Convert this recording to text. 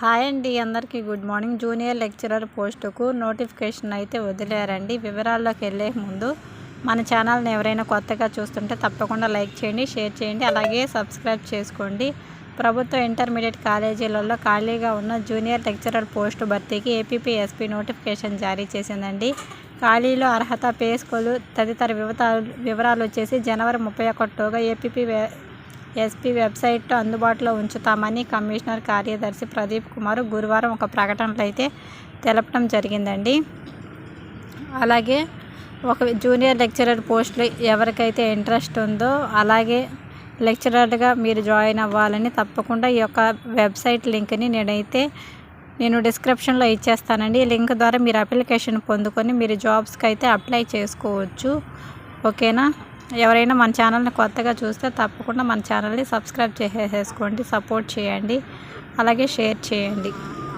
Hi అండి అందరికీ good morning. Junior lecturer పోస్టుకు నోటిఫికేషన్ అయితే వదిలేరండి. వివరాల్లోకి వెళ్ళే ముందు మన ఛానల్ని ఎవరైనా కొత్తగా చూస్తుంటే తప్పకుండా లైక్ చేయండి షేర్ చేయండి అలాగే సబ్స్క్రైబ్ చేసుకోండి. ప్రభుత్వ ఇంటర్మీడియట్ కాలేజీలలో ఖాళీగా ఉన్న జూనియర్ లెక్చరర్ పోస్టు భర్తీకి ఏపీపీఎస్పీ నోటిఫికేషన్ జారీ చేసిందండి. ఖాళీలో అర్హత పే స్కూలు తదితర వివరాలు వివరాలు వచ్చేసి జనవరి ముప్పై ఒకటిలోగా ఏపీపీ ఎస్పీ వెబ్సైట్ అందుబాటులో ఉంచుతామని కమిషనర్ కార్యదర్శి ప్రదీప్ కుమార్ గురువారం ఒక ప్రకటనలో అయితే తెలపడం జరిగిందండి. అలాగే ఒక జూనియర్ లెక్చరర్ పోస్టులు ఎవరికైతే ఇంట్రెస్ట్ ఉందో అలాగే లెక్చరర్గా మీరు జాయిన్ అవ్వాలని తప్పకుండా ఈ యొక్క వెబ్సైట్ లింక్ని నేనైతే నేను డిస్క్రిప్షన్లో ఇచ్చేస్తానండి. ఈ లింక్ ద్వారా మీరు అప్లికేషన్ పొందుకొని మీరు జాబ్స్కి అయితే అప్లై చేసుకోవచ్చు. ఓకేనా? ఎవరైనా మన ఛానల్ని కొత్తగా చూస్తే తప్పకుండా మన ఛానల్ని సబ్స్క్రైబ్ చేసేసుకోండి సపోర్ట్ చేయండి అలాగే షేర్ చేయండి.